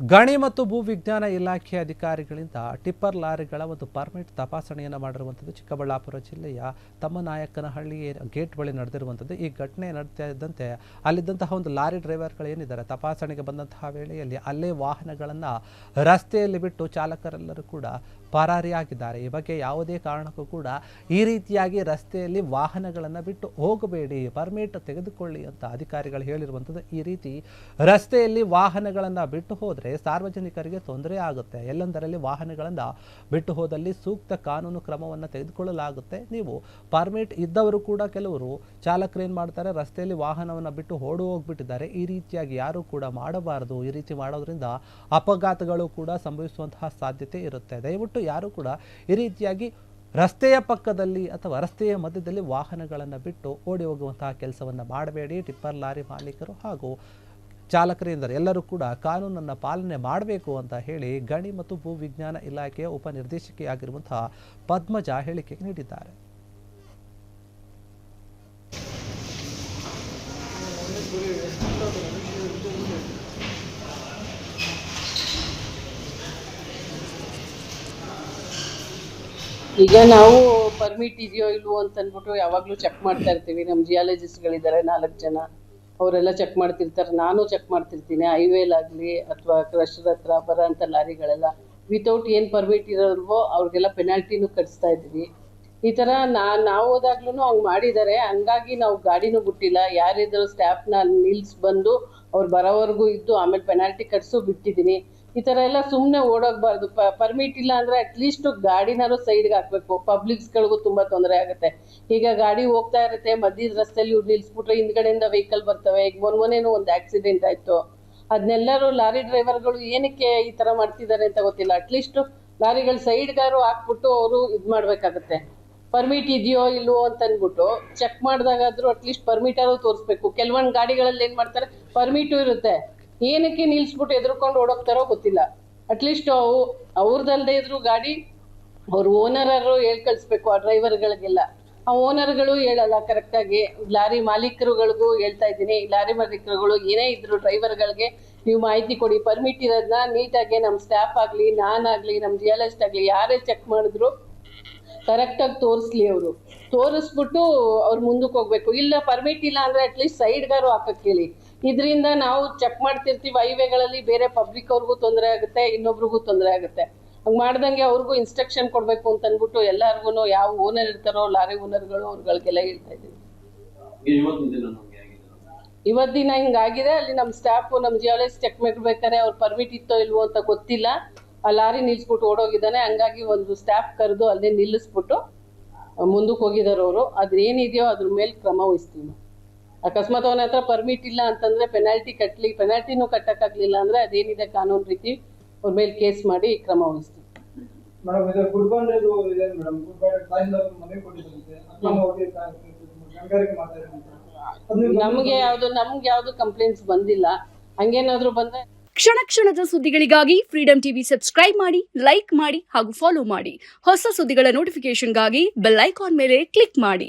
ಗಣಿ ಮತ್ತು ಭೂ ವಿಜ್ಞಾನ ಇಲಾಖೆ ಅಧಿಕಾರಿಗಳಿಂದ ಟಿಪ್ಪರ್ ಲಾರಿಗಳ ಒಂದು ಪರ್ಮಿಟ್ ತಪಾಸಣೆಯನ್ನು ಮಾಡಿರುವಂಥದ್ದು ಚಿಕ್ಕಬಳ್ಳಾಪುರ ಜಿಲ್ಲೆಯ ತಮ್ಮನಾಯಕನಹಳ್ಳಿ ಗೇಟ್ ಬಳಿ ನಡೆದಿರುವಂಥದ್ದು. ಈ ಘಟನೆ ನಡೀತಾ ಇದ್ದಂತೆ ಅಲ್ಲಿದ್ದಂತಹ ಒಂದು ಲಾರಿ ಡ್ರೈವರ್ಗಳು ಏನಿದ್ದಾರೆ ತಪಾಸಣೆಗೆ ಬಂದಂತಹ ವೇಳೆಯಲ್ಲಿ ಅಲ್ಲೇ ವಾಹನಗಳನ್ನು ರಸ್ತೆಯಲ್ಲಿ ಬಿಟ್ಟು ಚಾಲಕರೆಲ್ಲರೂ ಕೂಡ ಪರಾರಿಯಾಗಿದ್ದಾರೆ. ಈ ಬಗ್ಗೆ ಯಾವುದೇ ಕಾರಣಕ್ಕೂ ಕೂಡ ಈ ರೀತಿಯಾಗಿ ರಸ್ತೆಯಲ್ಲಿ ವಾಹನಗಳನ್ನು ಬಿಟ್ಟು ಹೋಗಬೇಡಿ, ಪರ್ಮಿಟ್ ತೆಗೆದುಕೊಳ್ಳಿ ಅಂತ ಅಧಿಕಾರಿಗಳು ಹೇಳಿರುವಂಥದ್ದು. ಈ ರೀತಿ ರಸ್ತೆಯಲ್ಲಿ ವಾಹನಗಳನ್ನು ಬಿಟ್ಟು ಹೋದರೆ ಸಾರ್ವಜನಿಕರಿಗೆ ತೊಂದರೆ ಆಗುತ್ತೆ. ಎಲ್ಲೆಂದರಲ್ಲಿ ವಾಹನಗಳನ್ನು ಬಿಟ್ಟು ಹೋದಲ್ಲಿ ಸೂಕ್ತ ಕಾನೂನು ಕ್ರಮವನ್ನು ತೆಗೆದುಕೊಳ್ಳಲಾಗುತ್ತೆ. ನೀವು ಪರ್ಮಿಟ್ ಇದ್ದವರು ಕೂಡ ಕೆಲವರು ಚಾಲಕರು ಏನು ಮಾಡ್ತಾರೆ, ರಸ್ತೆಯಲ್ಲಿ ವಾಹನವನ್ನು ಬಿಟ್ಟು ಓಡು ಹೋಗ್ಬಿಟ್ಟಿದ್ದಾರೆ. ಈ ರೀತಿಯಾಗಿ ಯಾರೂ ಕೂಡ ಮಾಡಬಾರದು. ಈ ರೀತಿ ಮಾಡೋದ್ರಿಂದ ಅಪಘಾತಗಳು ಕೂಡ ಸಂಭವಿಸುವಂತಹ ಸಾಧ್ಯತೆ ಇರುತ್ತೆ. ದಯವಿಟ್ಟು ಯಾರು ಕೂಡ ಈ ರೀತಿಯಾಗಿ ರಸ್ತೆಯ ಪಕ್ಕದಲ್ಲಿ ಅಥವಾ ರಸ್ತೆಯ ಮಧ್ಯದಲ್ಲಿ ವಾಹನಗಳನ್ನು ಬಿಟ್ಟು ಓಡಿ ಹೋಗುವಂತಹ ಕೆಲಸವನ್ನು ಮಾಡಬೇಡಿ. ಟಿಪ್ಪರ್ ಲಾರಿ ಮಾಲೀಕರು ಹಾಗೂ ಚಾಲಕರಿಂದ ಎಲ್ಲರೂ ಕೂಡ ಕಾನೂನನ್ನು ಪಾಲನೆ ಮಾಡಬೇಕು ಅಂತ ಹೇಳಿ ಗಣಿ ಮತ್ತು ಭೂ ವಿಜ್ಞಾನ ಇಲಾಖೆಯ ಉಪನಿರ್ದೇಶಕಿಯಾಗಿರುವಂತಹ ಪದ್ಮಜ ಹೇಳಿಕೆ ನೀಡಿದ್ದಾರೆ. ಈಗ ನಾವು ಪರ್ಮಿಟ್ ಇದೆಯೋ ಇಲ್ವೋ ಅಂತ ಅಂದ್ಬಿಟ್ಟು ಯಾವಾಗಲೂ ಚೆಕ್ ಮಾಡ್ತಾ ಇರ್ತೀವಿ. ನಮ್ಮ ಜಿಯಾಲಜಿಸ್ಟ್ಗಳಿದ್ದಾರೆ ನಾಲ್ಕು ಜನ. ಅವರೆಲ್ಲ ಚೆಕ್ ಮಾಡ್ತಿರ್ತಾರೆ. ನಾನು ಚೆಕ್ ಮಾಡ್ತಿರ್ತೀನಿ. ಹೈವೇಲಾಗಲಿ ಅಥವಾ ಕ್ರಷರ್ ಹತ್ರ ಬರೋಂಥ ಲಾರಿಗಳೆಲ್ಲ. ವಿತೌಟ್ ಏನು ಪರ್ಮಿಟ್ ಇರೋಲ್ವೋ, ಅವ್ರಿಗೆಲ್ಲ ಪೆನಾಲ್ಟಿನೂ ಕಟ್ಸ್ತಾ ಇದ್ದೀವಿ. ಈ ಥರ ನಾ, ನಾವು ಹೋದಾಗ್ಲೂ ಹಂಗೆ ಮಾಡಿದ್ದಾರೆ ಹಂಗಾಗಿ ನಾವು ಗಾಡಿನೂ ಬಿಟ್ಟಿಲ್ಲ. ಯಾರಿದ್ರು ಸ್ಟಾಫ್ನ ನಿಲ್ಸ್ ಬಂದು ಅವ್ರು ಬರೋವರೆಗೂ ಇದ್ದು ಆಮೇಲೆ ಪೆನಾಲ್ಟಿ ಕಟ್ಸು ಬಿಟ್ಟಿದ್ದೀನಿ ಈ ಥರ ಎಲ್ಲ ಸುಮ್ಮನೆ ಓಡೋಗ್ಬಾರ್ದು ಪರ್ಮಿಟ್ ಇಲ್ಲ ಅಂದರೆ ಅಟ್ಲೀಸ್ಟ್ ಗಾಡಿನಾರು ಸೈಡ್ಗೆ ಹಾಕಬೇಕು. ಪಬ್ಲಿಕ್ಸ್ಗಳಿಗೂ ತುಂಬ ತೊಂದರೆ ಆಗುತ್ತೆ. ಈಗ ಗಾಡಿ ಹೋಗ್ತಾ ಇರುತ್ತೆ, ಮಧ್ಯದ ರಸ್ತೆಯಲ್ಲಿ ಇವ್ರು ನಿಲ್ಸ್ಬಿಟ್ರೆ ಹಿಂದ್ಗಡೆಯಿಂದ ವೆಹಿಕಲ್ ಬರ್ತವೆ. ಈಗ ಮೊನ್ ಮೊನ್ನೆನೂ ಒಂದು ಆಕ್ಸಿಡೆಂಟ್ ಆಯಿತು. ಅದನ್ನೆಲ್ಲರೂ ಲಾರಿ ಡ್ರೈವರ್ಗಳು ಏನಕ್ಕೆ ಈ ಥರ ಮಾಡ್ತಿದ್ದಾರೆ ಅಂತ ಗೊತ್ತಿಲ್ಲ. ಅಟ್ಲೀಸ್ಟ್ ಲಾರಿಗಳು ಸೈಡ್ಗಾರು ಹಾಕ್ಬಿಟ್ಟು ಅವರು ಇದು ಮಾಡಬೇಕಾಗತ್ತೆ. ಪರ್ಮಿಟ್ ಇದೆಯೋ ಇಲ್ವೋ ಅಂತ ಅಂದ್ಬಿಟ್ಟು ಚೆಕ್ ಮಾಡಿದಾಗಾದ್ರೂ ಅಟ್ಲೀಸ್ಟ್ ಪರ್ಮಿಟ್ ಆದ್ರೂ ತೋರಿಸ್ಬೇಕು. ಕೆಲವೊಂದು ಗಾಡಿಗಳಲ್ಲಿ ಏನು ಮಾಡ್ತಾರೆ? ಪರ್ಮಿಟು ಇರುತ್ತೆ. ಏನಕ್ಕೆ ನಿಲ್ಸ್ಬಿಟ್ಟು ಎದುರ್ಕೊಂಡು ಓಡೋಗ್ತಾರೋ ಗೊತ್ತಿಲ್ಲ. ಅಟ್ಲೀಸ್ಟ್ ಅವು, ಅವ್ರದಲ್ದೆ ಇದ್ರು ಗಾಡಿ, ಅವ್ರ ಓನರರು ಹೇಳಿ ಕಳಿಸ್ಬೇಕು, ಆ ಡ್ರೈವರ್ಗಳಿಗೆಲ್ಲ ಆ ಓನರ್ಗಳು ಹೇಳಲ್ಲ ಕರೆಕ್ಟಾಗಿ ಲಾರಿ ಮಾಲೀಕರುಗಳಿಗೂ ಹೇಳ್ತಾ ಇದ್ದೀನಿ. ಲಾರಿ ಮಾಲೀಕರುಗಳು ಏನೇ ಇದ್ರು ಡ್ರೈವರ್ಗಳಿಗೆ ನೀವು ಮಾಹಿತಿ ಕೊಡಿ. ಪರ್ಮಿಟ್ ಇರೋದನ್ನ ನೀಟಾಗಿ ನಮ್ಮ ಸ್ಟಾಫ್ ಆಗಲಿ, ನಾನಾಗಲಿ ನಮ್ಮ ಜಿಯಾಲಜಿಸ್ಟ್ ಆಗಲಿ, ಯಾರೇ ಚೆಕ್ ಮಾಡಿದ್ರು ಕರೆಕ್ಟಾಗಿ ತೋರಿಸ್ಲಿ ಅವರು. ತೋರಿಸ್ಬಿಟ್ಟು ಅವ್ರು ಮುಂದಕ್ಕೆ ಹೋಗ್ಬೇಕು. ಇಲ್ಲ ಪರ್ಮಿಟ್ ಇಲ್ಲ ಅಂದ್ರೆ ಅಟ್ಲೀಸ್ಟ್ ಸೈಡ್ಗಾರು ಹಾಕಕ್ಕೆ ಹೇಳಿ. ಇದರಿಂದ ನಾವು ಚೆಕ್ ಮಾಡ್ತಿರ್ತೀವಿ ಹೈವೇಗಳಲ್ಲಿ ಬೇರೆ ಪಬ್ಲಿಕ್ ಅವ್ರಿಗೂ ತೊಂದರೆ ಆಗುತ್ತೆ ಇನ್ನೊಬ್ರಿಗೂ ತೊಂದರೆ ಆಗುತ್ತೆ. ಹಂಗೆ ಮಾಡ್ದಂಗೆ ಅವ್ರಿಗೂ ಇನ್ಸ್ಟ್ರಕ್ಷನ್ ಕೊಡಬೇಕು ಅಂತ ಅಂದ್ಬಿಟ್ಟು ಎಲ್ಲರಿಗೂ ಯಾವ ಓನರ್ ಇರ್ತಾರೋ ಲಾರಿ ಓನರ್ಗಳು ಅವ್ರಗಳಿಗೆಲ್ಲ ಹೇಳ್ತಾ ಇದ್ದೀವಿ ಇವತ್ತಿನ ಹಿಂಗಾಗಿದೆ ಅಲ್ಲಿ ನಮ್ಮ ಸ್ಟಾಫು ನಮ್ಮ ಜಿಯಾಲಜಿಸ್ಟ್ ಚೆಕ್ ಮಾಡ್ಬೇಕಾದ್ರೆ ಅವ್ರ ಪರ್ಮಿಟ್ ಇತ್ತೋ ಇಲ್ವೋ ಅಂತ ಗೊತ್ತಿಲ್ಲ. ಆ ಲಾರಿ ನಿಲ್ಸ್ಬಿಟ್ಟು ಓಡೋಗಿದ್ದಾನೆ ಹಂಗಾಗಿ ಒಂದು ಸ್ಟಾಫ್ ಕರೆದು ಅಲ್ಲೇ ನಿಲ್ಲಿಸ್ಬಿಟ್ಟು ಮುಂದಕ್ಕೆ ಹೋಗಿದ್ದಾರೆ ಅವರು. ಅದೇನಿದೆಯೋ ಅದ್ರ ಮೇಲೆ ಕ್ರಮ ವಹಿಸ್ತೀವಿ. ಅಕಸ್ಮಾತ್ ಅವನ ಹತ್ರ ಪರ್ಮಿಟ್ ಇಲ್ಲ ಅಂತಂದ್ರೆ ಪೆನಾಲ್ಟಿ ಕಟ್ಟಲಿ ಪೆನಾಲ್ಟಿನೂ ಕಟ್ಟಕ್ಕಾಗ್ಲಿಲ್ಲ ಅಂದ್ರೆ ಅದೇನಿದೆ ಕಾನೂನು ರೀತಿ ಅವ್ರ ಮೇಲೆ ಕೇಸ್ ಮಾಡಿ ಕ್ರಮ ವಹಿಸ್ತೀವಿ ನಮ್ಗೆ ಯಾವ್ದು ನಮ್ಗೆ ಯಾವ್ದು ಕಂಪ್ಲೇಂಟ್ಸ್ ಬಂದಿಲ್ಲ. ಹಂಗೇನಾದ್ರು ಬಂದ್ರೆ ಕ್ಷಣ ಕ್ಷಣದ ಸುದ್ದಿಗಳಿಗಾಗಿ ಫ್ರೀಡಂ ಟಿವಿ ಸಬ್ಸ್ಕ್ರೈಬ್ ಮಾಡಿ ಲೈಕ್ ಮಾಡಿ ಹಾಗೂ ಫಾಲೋ ಮಾಡಿ. ಹೊಸ ಸುದ್ದಿಗಳ ನೋಟಿಫಿಕೇಶನ್ಗಾಗಿ ಬೆಲ್ ಐಕಾನ್ ಮೇಲೆ ಕ್ಲಿಕ್ ಮಾಡಿ.